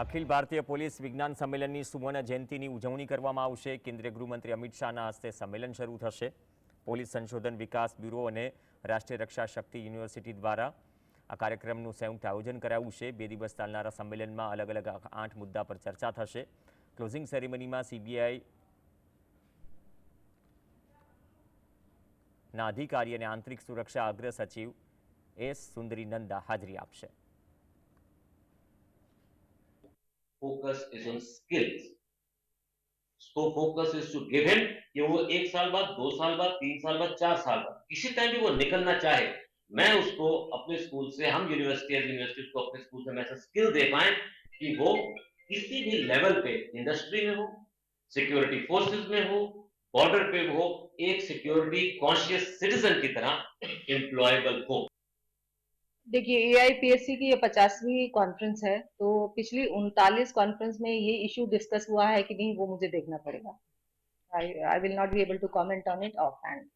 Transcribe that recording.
Akhil Bharatiya police વિજ્ઞાન સંમેલનની સુવર્ણ જયંતિની ઉજવણી કરવામાં આવશે. કેન્દ્રીય ગૃહમંત્રી અમિત શાહના હસ્તે સંમેલન શરૂ થશે. પોલીસ સંશોધન વિકાસ બ્યુરો અને રાષ્ટ્રીય રક્ષા શક્તિ યુનિવર્સિટી દ્વારા આ કાર્યક્રમનું સંયુક્ત આયોજન કરાયું છે. બે દિવસ ચાલનારા સંમેલનમાં અલગ અલગ આઠ મુદ્દા પર ચર્ચા થશે. ક્લોઝિંગ સેરેમનીમાં સીબીઆઈ ના અધિકારી અને આંતરિક સુરક્ષા અગ્ર સચિવ એસ સુંદરી નંદા હાજરી આપશે. Focus is on skills. उसको focus is to give him कि वो एक साल बाद, दो साल बाद, तीन साल बाद, चार साल बाद किसी टाइम भी वो निकलना चाहे, मैं उसको अपने स्कूल से, हम यूनिवर्सिटी यूनिवर्सिटी को अपने स्कूल से ऐसा स्किल दे पाए कि वो किसी भी लेवल पे इंडस्ट्री में हो सिक्योरिटी फोर्सेस में हो बॉर्डर पे हो, एक सिक्योरिटी कॉन्शियस सिटीजन की तरह एम्प्लॉयबल हो देखिए एआईपीएससी की ये पचासवीं कॉन्फ्रेंस है तो पिछली उनतालीस कॉन्फ्रेंस में ये इश्यू डिस्कस हुआ है कि नहीं, वो मुझे देखना पड़ेगा। I I will not be able to comment on it offhand